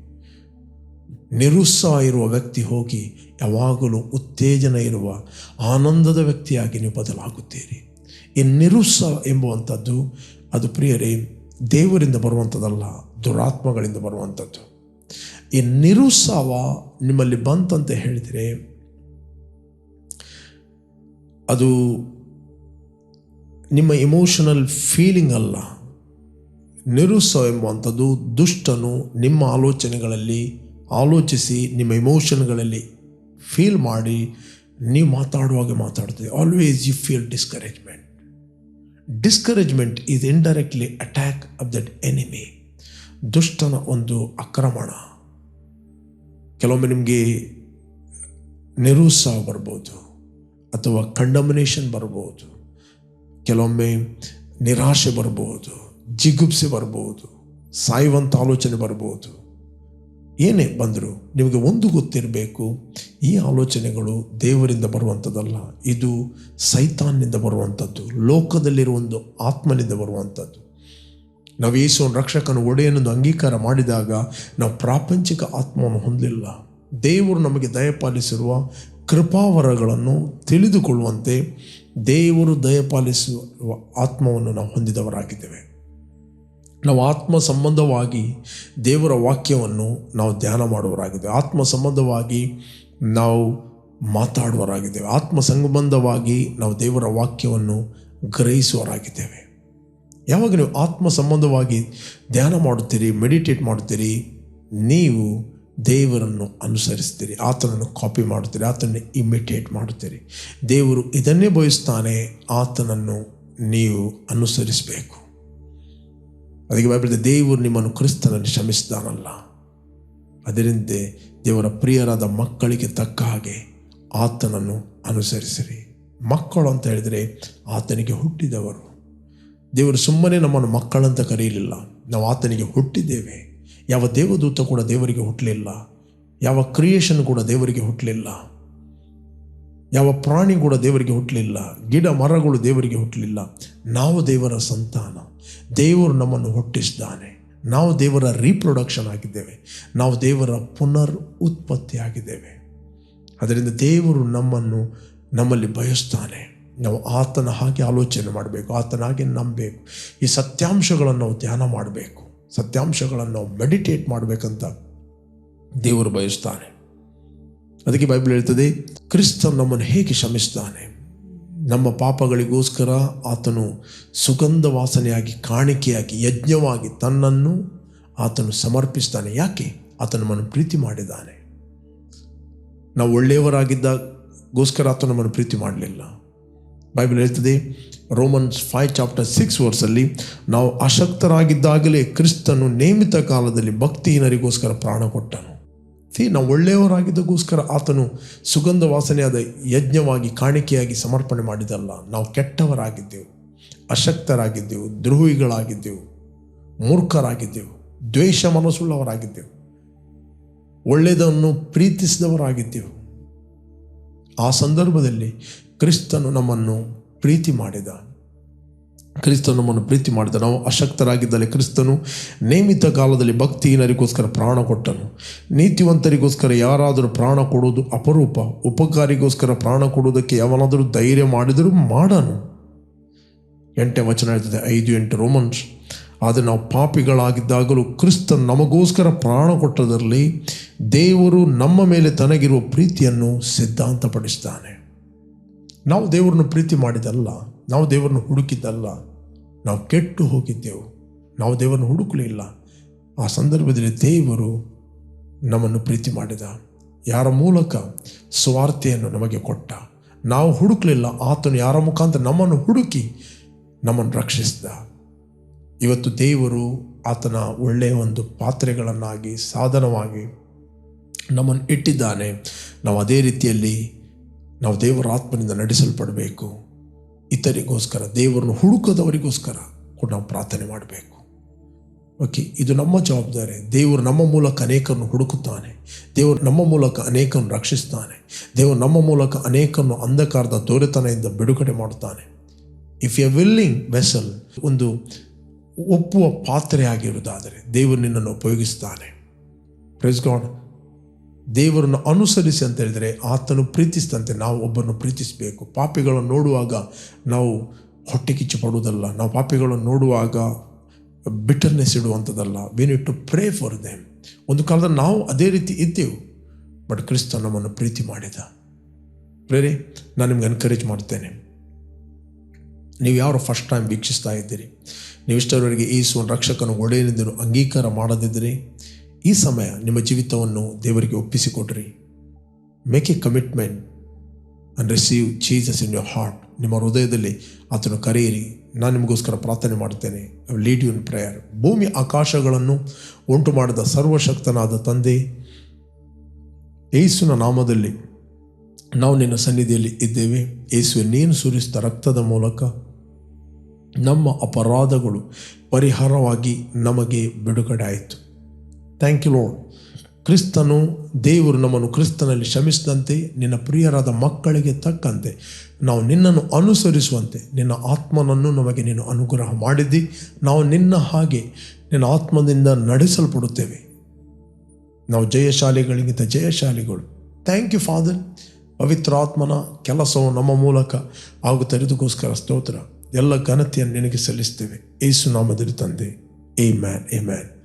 ನಿರುತ್ಸಾಹ ಇರುವ ವ್ಯಕ್ತಿ ಹೋಗಿ ಯಾವಾಗಲೂ ಉತ್ತೇಜನ ಇರುವ ಆನಂದದ ವ್ಯಕ್ತಿಯಾಗಿ ನೀವು ಬದಲಾಗುತ್ತೀರಿ. ಈ ನಿರುತ್ಸಾಹ ಎಂಬುವಂಥದ್ದು, ಅದು ಪ್ರಿಯರೇ, ದೇವರಿಂದ ಬರುವಂಥದ್ದಲ್ಲ, ದುರಾತ್ಮಗಳಿಂದ ಬರುವಂಥದ್ದು. ಈ ನಿರುತ್ಸಾಹ ನಿಮ್ಮಲ್ಲಿ ಬಂತಂತ ಹೇಳಿದರೆ, ಅದು ನಿಮ್ಮ ಇಮೋಷನಲ್ ಫೀಲಿಂಗ್ ಅಲ್ಲ. ನಿರುತ್ಸಾಹ ಎಂಬುವಂಥದ್ದು ದುಷ್ಟನು ನಿಮ್ಮ ಆಲೋಚನೆಗಳಲ್ಲಿ ಆಲೋಚಿಸಿ, ನಿಮ್ಮ ಇಮೋಷನ್ಗಳಲ್ಲಿ ಫೀಲ್ ಮಾಡಿ, ನೀವು ಮಾತಾಡುವಾಗ ಮಾತಾಡ್ತೀವಿ always you feel discouragement discouragement is indirectly attack of that enemy ದುಷ್ಟನ ಒಂದು ಆಕ್ರಮಣ. ಕೆಲವೊಮ್ಮೆ ನಿಮಗೆ ನಿರುತ್ಸಾಹ ಬರ್ಬೋದು ಅಥವಾ ಕಂಡಮಿನೇಷನ್ ಬರ್ಬೋದು. ಕೆಲವೊಮ್ಮೆ ನಿರಾಶೆ ಬರ್ಬೋದು, ಜಿಗುಪ್ಸೆ ಬರ್ಬೋದು ಸಾಯುವಂಥ ಆಲೋಚನೆ ಬರ್ಬೋದು. ಏನೇ ಬಂದರೂ ನಿಮಗೆ ಒಂದು ಗೊತ್ತಿರಬೇಕು, ಈ ಆಲೋಚನೆಗಳು ದೇವರಿಂದ ಬರುವಂಥದ್ದಲ್ಲ. ಇದು ಸೈತಾನ್ನಿಂದ ಬರುವಂಥದ್ದು, ಲೋಕದಲ್ಲಿರುವ ಒಂದು ಆತ್ಮನಿಂದ ಬರುವಂಥದ್ದು. ನಾವು ಯೇಸುವನ್ನು ರಕ್ಷಕನ ಒಡೆಯನೊಂದು ಅಂಗೀಕಾರ ಮಾಡಿದಾಗ ನಾವು ಪ್ರಾಪಂಚಿಕ ಆತ್ಮವನ್ನು ಹೊಂದಲಿಲ್ಲ. ದೇವರು ನಮಗೆ ದಯಪಾಲಿಸಿರುವ ಕೃಪಾವರಗಳನ್ನು ತಿಳಿದುಕೊಳ್ಳುವಂತೆ ದೇವರು ದಯಪಾಲಿಸುವ ಆತ್ಮವನ್ನು ನಾವು ಹೊಂದಿದವರಾಗಿದ್ದೇವೆ. ನಾವು ಆತ್ಮ ಸಂಬಂಧವಾಗಿ ದೇವರ ವಾಕ್ಯವನ್ನು ನಾವು ಧ್ಯಾನ ಮಾಡುವರಾಗಿದ್ದೇವೆ ಆತ್ಮ ಸಂಬಂಧವಾಗಿ ನಾವು ಮಾತಾಡುವರಾಗಿದ್ದೇವೆ ಆತ್ಮ ಸಂಬಂಧವಾಗಿ ನಾವು ದೇವರ ವಾಕ್ಯವನ್ನು ಗ್ರಹಿಸುವರಾಗಿದ್ದೇವೆ ಯಾವಾಗ ನೀವು ಆತ್ಮ ಸಂಬಂಧವಾಗಿ ಧ್ಯಾನ ಮಾಡುತ್ತೀರಿ, ಮೆಡಿಟೇಟ್ ಮಾಡುತ್ತೀರಿ, ನೀವು ದೇವರನ್ನು ಅನುಸರಿಸ್ತೀರಿ. ಆತನನ್ನು ಕಾಪಿ ಮಾಡುತ್ತೀರಿ, ಆತನನ್ನು ಇಮಿಟೇಟ್ ಮಾಡುತ್ತೀರಿ. ದೇವರು ಇದನ್ನೇ ಬಯಸ್ತಾನೆ, ಆತನನ್ನು ನೀವು ಅನುಸರಿಸಬೇಕು. ಅದಕ್ಕೆ ಬೈಬಲ್ ದೇವರು ನಿಮ್ಮನ್ನು ಕ್ರಿಸ್ತನಲ್ಲಿ ಶ್ರಮಿಸಿದಾನಲ್ಲ ಅದರಿಂದ ದೇವರ ಪ್ರಿಯರಾದ ಮಕ್ಕಳಿಗೆ ತಕ್ಕ ಹಾಗೆ ಆತನನ್ನು ಅನುಸರಿಸಿರಿ. ಮಕ್ಕಳು ಅಂತ ಹೇಳಿದರೆ ಆತನಿಗೆ ಹುಟ್ಟಿದವರು. ದೇವರು ಸುಮ್ಮನೆ ನಮ್ಮನ್ನು ಮಕ್ಕಳಂತ ಕರೆಯಲಿಲ್ಲ. ನಾವು ಆತನಿಗೆ ಹುಟ್ಟಿದ್ದೇವೆ. ಯಾವ ದೇವದೂತ ಕೂಡ ದೇವರಿಗೆ ಹುಟ್ಟಲಿಲ್ಲ. ಯಾವ ಕ್ರಿಯೇಷನ್ ಕೂಡ ದೇವರಿಗೆ ಹುಟ್ಟಲಿಲ್ಲ. ಯಾವ ಪ್ರಾಣಿ ಕೂಡ ದೇವರಿಗೆ ಹುಟ್ಟಲಿಲ್ಲ ಗಿಡ ಮರಗಳು ದೇವರಿಗೆ ಹುಟ್ಟಲಿಲ್ಲ ನಾವು ದೇವರ ಸಂತಾನ. ದೇವರು ನಮ್ಮನ್ನು ಹುಟ್ಟಿಸಿದ್ದಾನೆ. ನಾವು ದೇವರ ರೀಪ್ರೊಡಕ್ಷನ್ ಆಗಿದ್ದೇವೆ. ನಾವು ದೇವರ ಪುನರ್ ಉತ್ಪತ್ತಿ ಆಗಿದ್ದೇವೆ. ಅದರಿಂದ ದೇವರು ನಮ್ಮನ್ನು ನಮ್ಮಲ್ಲಿ ಬಯಸ್ತಾನೆ. ನಾವು ಆತನ ಹಾಗೆ ಆಲೋಚನೆ ಮಾಡಬೇಕು, ಆತನ ಹಾಗೆ ನಂಬಬೇಕು. ಈ ಸತ್ಯಾಂಶಗಳನ್ನು ನಾವು ಧ್ಯಾನ ಮಾಡಬೇಕು. ಸತ್ಯಾಂಶಗಳನ್ನು ನಾವು ಮೆಡಿಟೇಟ್ ಮಾಡಬೇಕಂತ ದೇವರು ಬಯಸ್ತಾನೆ. ಅದಕ್ಕೆ ಬೈಬಲ್ ಹೇಳ್ತದೆ ಕ್ರಿಸ್ತ ನಮ್ಮನ್ನು ಹೇಗೆ ಶ್ರಮಿಸ್ತಾನೆ ನಮ್ಮ ಪಾಪಗಳಿಗೋಸ್ಕರ ಆತನು ಸುಗಂಧ ವಾಸನೆಯಾಗಿ ಕಾಣಿಕೆಯಾಗಿ, ಯಜ್ಞವಾಗಿ ತನ್ನನ್ನು ಆತನು ಸಮರ್ಪಿಸ್ತಾನೆ. ಯಾಕೆ? ಆತನು ನಮ್ಮನ್ನು ಪ್ರೀತಿ ಮಾಡಿದ್ದಾನೆ. ನಾವು ಒಳ್ಳೆಯವರಾಗಿದ್ದಗೋಸ್ಕರ ಆತನು ನಮ್ಮನ್ನು ಪ್ರೀತಿ ಮಾಡಲಿಲ್ಲ. ಬೈಬಲ್ ಹೇಳ್ತದೆ ರೋಮನ್ಸ್ ಫೈವ್ ಚಾಪ್ಟರ್ ಸಿಕ್ಸ್ ವರ್ಸಲ್ಲಿ ನಾವು ಅಶಕ್ತರಾಗಿದ್ದಾಗಲೇ ಕ್ರಿಸ್ತನು ನೇಮಿತ ಕಾಲದಲ್ಲಿ ಭಕ್ತಿಹೀನರಿಗೋಸ್ಕರ ಪ್ರಾಣ ಕೊಟ್ಟನು. ನಾವು ಒಳ್ಳೆಯವರಾಗಿದ್ದಕ್ಕೋಸ್ಕರ ಆತನು ಸುಗಂಧ ವಾಸನೆಯಾದ ಯಜ್ಞವಾಗಿ, ಕಾಣಿಕೆಯಾಗಿ ಸಮರ್ಪಣೆ ಮಾಡಿದಲ್ಲ. ನಾವು ಕೆಟ್ಟವರಾಗಿದ್ದೆವು, ಅಶಕ್ತರಾಗಿದ್ದೆವು, ದ್ರೋಹಿಗಳಾಗಿದ್ದೆವು, ಮೂರ್ಖರಾಗಿದ್ದೆವು ದ್ವೇಷ ಮನಸ್ಸುಳ್ಳವರಾಗಿದ್ದೆವು ಒಳ್ಳೆಯದನ್ನು ಪ್ರೀತಿಸಿದವರಾಗಿದ್ದೆವು. ಆ ಸಂದರ್ಭದಲ್ಲಿ ಕ್ರಿಸ್ತನು ನಮ್ಮನ್ನು ಪ್ರೀತಿ ಮಾಡಿದ. ಕ್ರಿಸ್ತನು ನಮ್ಮನ್ನು ಪ್ರೀತಿ ಮಾಡಿದ ನಾವು ಅಶಕ್ತರಾಗಿದ್ದಲ್ಲಿ ಕ್ರಿಸ್ತನು ನೇಮಿತ ಕಾಲದಲ್ಲಿ ಭಕ್ತಿಹೀನರಿಗೋಸ್ಕರ ಪ್ರಾಣ ಕೊಟ್ಟನು. ನೀತಿವಂತರಿಗೋಸ್ಕರ ಯಾರಾದರೂ ಪ್ರಾಣ ಕೊಡುವುದು ಅಪರೂಪ. ಉಪಕಾರಿಗೋಸ್ಕರ ಪ್ರಾಣ ಕೊಡುವುದಕ್ಕೆ ಯಾವನಾದರೂ ಧೈರ್ಯ ಮಾಡಿದರೂ ಮಾಡನು. ಎಂಟೇ ವಚನ ಹೇಳ್ತದೆ, ಐದು ಎಂಟು ರೋಮನ್ಸ್. ಆದರೆ ನಾವು ಪಾಪಿಗಳಾಗಿದ್ದಾಗಲೂ ಕ್ರಿಸ್ತ ನಮಗೋಸ್ಕರ ಪ್ರಾಣ ಕೊಟ್ಟದರಲ್ಲಿ ದೇವರು ನಮ್ಮ ಮೇಲೆ ತನಗಿರುವ ಪ್ರೀತಿಯನ್ನು ಸಿದ್ಧಾಂತಪಡಿಸ್ತಾನೆ. ನಾವು ದೇವರನ್ನು ಪ್ರೀತಿ ಮಾಡಿದಲ್ಲ, ನಾವು ದೇವರನ್ನು ಹುಡುಕಿದ್ದಲ್ಲ ನಾವು ಕೆಟ್ಟು ಹೋಗಿದ್ದೆವು. ನಾವು ದೇವರನ್ನು ಹುಡುಕಲಿಲ್ಲ. ಆ ಸಂದರ್ಭದಲ್ಲಿ ದೇವರು ನಮ್ಮನ್ನು ಪ್ರೀತಿ ಮಾಡಿದ. ಯಾರ ಮೂಲಕ? ಸ್ವಾರ್ಥೆಯನ್ನು ನಮಗೆ ಕೊಟ್ಟ. ನಾವು ಹುಡುಕಲಿಲ್ಲ. ಆತನು ಯಾರ ಮುಖಾಂತರ ನಮ್ಮನ್ನು ಹುಡುಕಿ ನಮ್ಮನ್ನು ರಕ್ಷಿಸಿದ. ಇವತ್ತು ದೇವರು ಆತನ ಒಳ್ಳೆಯ ಒಂದು ಪಾತ್ರೆಗಳನ್ನಾಗಿ, ಸಾಧನವಾಗಿ ನಮ್ಮನ್ನು ಇಟ್ಟಿದ್ದಾನೆ. ನಾವು ಅದೇ ರೀತಿಯಲ್ಲಿ ನಾವು ದೇವರ ಆತ್ಮನಿಂದ ನಡೆಸಲ್ಪಡಬೇಕು. ಇತರಿಗೋಸ್ಕರ, ದೇವರನ್ನು ಹುಡುಕದವರಿಗೋಸ್ಕರ ಕೂಡ ನಾವು ಪ್ರಾರ್ಥನೆ ಮಾಡಬೇಕು. ಓಕೆ ಇದು ನಮ್ಮ ಜವಾಬ್ದಾರಿ. ದೇವರು ನಮ್ಮ ಮೂಲಕ ಅನೇಕರನ್ನು ಹುಡುಕುತ್ತಾನೆ. ದೇವರು ನಮ್ಮ ಮೂಲಕ ಅನೇಕರನ್ನು ರಕ್ಷಿಸ್ತಾನೆ. ದೇವರು ನಮ್ಮ ಮೂಲಕ ಅನೇಕರನ್ನು ಅಂಧಕಾರದ ದೊರೆತನದಿಂದ ಬಿಡುಗಡೆ ಮಾಡುತ್ತಾನೆ. ಇಫ್ ಯು ವಿಲ್ಲಿಂಗ್ ವೆಸಲ್ ಒಂದು ಒಪ್ಪುವ ಪಾತ್ರೆಯಾಗಿರುವುದಾದರೆ ದೇವರು ನಿನ್ನನ್ನು ಉಪಯೋಗಿಸ್ತಾನೆ. ಪ್ರೆಸ್ ಗಾಡ್ ದೇವರನ್ನು ಅನುಸರಿಸಿ ಅಂತ ಹೇಳಿದರೆ ಆತನು ಪ್ರೀತಿಸಿದಂತೆ ನಾವು ಒಬ್ಬರನ್ನು ಪ್ರೀತಿಸಬೇಕು. ಪಾಪಿಗಳನ್ನು ನೋಡುವಾಗ ನಾವು ಹೊಟ್ಟೆ ಕಿಚ್ಚು ಪಡುವುದಲ್ಲ ನಾವು ಪಾಪಿಗಳನ್ನು ನೋಡುವಾಗ bitterness ಇಡುವಂಥದ್ದಲ್ಲ. We need to pray for them ಒಂದು ಕಾಲದಲ್ಲಿ ನಾವು ಅದೇ ರೀತಿ ಇದ್ದೆವು. ಬಟ್ ಕ್ರಿಸ್ತ ನಮ್ಮನ್ನು ಪ್ರೀತಿ ಮಾಡಿದ. ಪ್ರೇರಿ ನಾನು ನಿಮ್ಗೆ ಎನ್ಕರೇಜ್ ಮಾಡ್ತೇನೆ. ನೀವು ಯಾರು ಫಸ್ಟ್ ಟೈಮ್ ವೀಕ್ಷಿಸ್ತಾ ಇದ್ದೀರಿ? ನೀವು ಇಷ್ಟರವರೆಗೆ ಯೇಸುವನ್ನು ರಕ್ಷಕನ ಒಡೆಯನೆಂದು ಅಂಗೀಕಾರ ಮಾಡದಿದ್ದರೆ ಈ ಸಮಯ ನಿಮ್ಮ ಜೀವಿತವನ್ನು ದೇವರಿಗೆ ಒಪ್ಪಿಸಿಕೊಡ್ರಿ. Make a commitment and receive Jesus in your heart ನಿಮ್ಮ ಹೃದಯದಲ್ಲಿ ಆತನು ಕರೆಯಿರಿ, ನಾನು ನಿಮಗೋಸ್ಕರ ಪ್ರಾರ್ಥನೆ ಮಾಡ್ತೇನೆ ಲೀಡ್ ಯು ಇನ್ ಪ್ರೇಯರ್ ಭೂಮಿ ಆಕಾಶಗಳನ್ನು ಉಂಟು ಮಾಡಿದ ಸರ್ವಶಕ್ತನಾದ ತಂದೆ ಏಸುನ ನಾಮದಲ್ಲಿ ನಾವು ನಿನ್ನ ಸನ್ನಿಧಿಯಲ್ಲಿ ಇದ್ದೇವೆ. ಏಸುವೆ ನೀನು ಸುರಿಸಿದ ರಕ್ತದ ಮೂಲಕ ನಮ್ಮ ಅಪರಾಧಗಳು ಪರಿಹಾರವಾಗಿ ನಮಗೆ ಬಿಡುಗಡೆ ಆಯಿತು. ಥ್ಯಾಂಕ್ ಯು ಲೋಡ್ ಕ್ರಿಸ್ತನು ದೇವರು ನಮ್ಮನ್ನು ಕ್ರಿಸ್ತನಲ್ಲಿ ಶ್ರಮಿಸಿದಂತೆ ನಿನ್ನ ಪ್ರಿಯರಾದ ಮಕ್ಕಳಿಗೆ ತಕ್ಕಂತೆ, ನಾವು ನಿನ್ನನ್ನು ಅನುಸರಿಸುವಂತೆ, ನಿನ್ನ ಆತ್ಮನನ್ನು ನಮಗೆ ನೀನು ಅನುಗ್ರಹ ಮಾಡಿದ್ದಿ ನಾವು ನಿನ್ನ ಹಾಗೆ ನಿನ್ನ ಆತ್ಮದಿಂದ ನಡೆಸಲ್ಪಡುತ್ತೇವೆ. ನಾವು ಜಯಶಾಲಿಗಳಿಗಿಂತ ಜಯಶಾಲಿಗಳು. ಥ್ಯಾಂಕ್ ಯು ಫಾದರ್ ಪವಿತ್ರಾತ್ಮನ ಕೆಲಸವು ನಮ್ಮ ಮೂಲಕ ಆಗುತ್ತರಿದಕ್ಕೋಸ್ಕರ ಸ್ತೋತ್ರ. ಎಲ್ಲ ಘನತೆಯನ್ನು ನಿನಗೆ ಸಲ್ಲಿಸ್ತೇವೆ ಏಸು ನಾಮದಿರು ತಂದೆ. ಏ ಮ್ಯಾನ್ ಏ ಮ್ಯಾನ್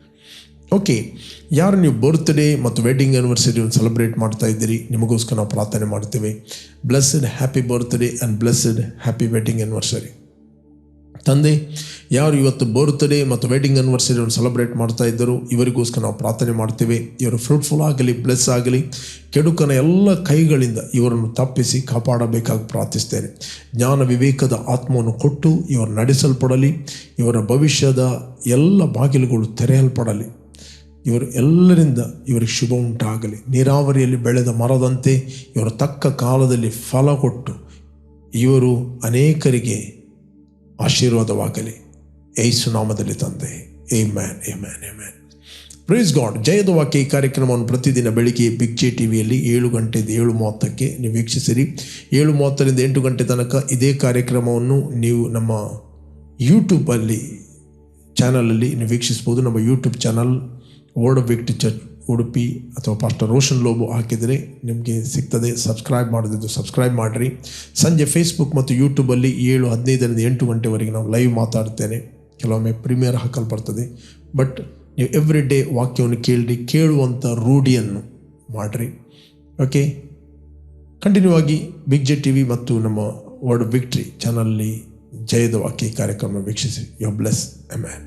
ಓಕೆ ಯಾರು ನೀವು ಬರ್ತ್ಡೇ ಮತ್ತು ವೆಡ್ಡಿಂಗ್ ಆ್ಯನಿವರ್ಸರಿಯನ್ನು ಸೆಲೆಬ್ರೇಟ್ ಮಾಡ್ತಾ ಇದ್ದೀರಿ? ನಿಮಗೋಸ್ಕರ ನಾವು ಪ್ರಾರ್ಥನೆ ಮಾಡ್ತೇವೆ. Blessed happy birthday and blessed happy wedding anniversary ತಂದೆ, ಯಾರು ಇವತ್ತು ಬರ್ತ್ಡೇ ಮತ್ತು ವೆಡ್ಡಿಂಗ್ ಆ್ಯನಿವರ್ಸರಿಯನ್ನು ಸೆಲೆಬ್ರೇಟ್ ಮಾಡ್ತಾ ಇದ್ದರು ಇವರಿಗೋಸ್ಕರ ನಾವು ಪ್ರಾರ್ಥನೆ ಮಾಡ್ತೇವೆ. ಇವರು ಫ್ರೂಟ್ಫುಲ್ ಆಗಲಿ ಬ್ಲೆಸ್ ಆಗಲಿ, ಕೆಡುಕನ ಎಲ್ಲ ಕೈಗಳಿಂದ ಇವರನ್ನು ತಪ್ಪಿಸಿ ಕಾಪಾಡಬೇಕಾಗಿ ಪ್ರಾರ್ಥಿಸ್ತೇನೆ. ಜ್ಞಾನ ವಿವೇಕದ ಆತ್ಮವನ್ನು ಕೊಟ್ಟು ಇವರು ನಡೆಸಲ್ಪಡಲಿ. ಇವರ ಭವಿಷ್ಯದ ಎಲ್ಲ ಬಾಗಿಲುಗಳು ತೆರೆಯಲ್ಪಡಲಿ. ಇವರು ಎಲ್ಲರಿಂದ ಇವರಿಗೆ ಶುಭ ಉಂಟಾಗಲಿ. ನೀರಾವರಿಯಲ್ಲಿ ಬೆಳೆದ ಮರದಂತೆ ಇವರು ತಕ್ಕ ಕಾಲದಲ್ಲಿ ಫಲ ಕೊಟ್ಟು ಇವರು ಅನೇಕರಿಗೆ ಆಶೀರ್ವಾದವಾಗಲಿ. ಏಸು ನಾಮದಲ್ಲಿ ತಂದೆ. ಏ ಮ್ಯಾನ್ ಏ ಮ್ಯಾನ್ ಏ ಮ್ಯಾನ್ ಪ್ರೈಸ್ ಗಾಡ್ ಜಯದ ವಾಕ್ಯ ಈ ಕಾರ್ಯಕ್ರಮವನ್ನು ಪ್ರತಿದಿನ ಬೆಳಿಗ್ಗೆ ಬಿಗ್ ಜೆ ಟಿ ವಿಯಲ್ಲಿ ಏಳು ಗಂಟೆಯಿಂದ ಏಳು ಮೂವತ್ತಕ್ಕೆ ನೀವು ವೀಕ್ಷಿಸಿರಿ. ಏಳು ಮೂವತ್ತರಿಂದ ಎಂಟು ಗಂಟೆ ತನಕ ಇದೇ ಕಾರ್ಯಕ್ರಮವನ್ನು ನೀವು ನಮ್ಮ ಯೂಟ್ಯೂಬಲ್ಲಿ ಚಾನಲಲ್ಲಿ ನೀವು ವೀಕ್ಷಿಸ್ಬೋದು ನಮ್ಮ YouTube channel Word of Victory Church Udupi ಅಥವಾ ಪಾಸ್ಟರ್ ರೋಷನ್ ಲೋಬೋ ಹಾಕಿದರೆ ನಿಮಗೆ ಸಿಗ್ತದೆ. ಸಬ್ಸ್ಕ್ರೈಬ್ ಮಾಡೋದಿದ್ದು ಸಬ್ಸ್ಕ್ರೈಬ್ ಮಾಡಿರಿ. ಸಂಜೆ ಫೇಸ್ಬುಕ್ ಮತ್ತು ಯೂಟ್ಯೂಬಲ್ಲಿ ಏಳು, ಹದಿನೈದರಿಂದ ಎಂಟು ಗಂಟೆವರೆಗೆ ನಾವು ಲೈವ್ ಮಾತಾಡ್ತೇನೆ. ಕೆಲವೊಮ್ಮೆ ಪ್ರೀಮಿಯರ್ ಹಾಕಲ್ಪಡ್ತದೆ. ಬಟ್ ನೀವು ಎವ್ರಿ ಡೇ ವಾಕ್ಯವನ್ನು ಕೇಳಿರಿ ಕೇಳುವಂಥ ರೂಢಿಯನ್ನು ಮಾಡಿರಿ. ಓಕೆ ಕಂಟಿನ್ಯೂ ಆಗಿ ಬಿಗ್ ಜೆ ಟಿ ವಿ ಮತ್ತು ನಮ್ಮ ವರ್ಡ್ ವಿಕ್ಟ್ರಿ ಚಾನಲ್ನಲ್ಲಿ ಜಯದ ವಾಕ್ಯ ಕಾರ್ಯಕ್ರಮ ವೀಕ್ಷಿಸಿ. You bless A man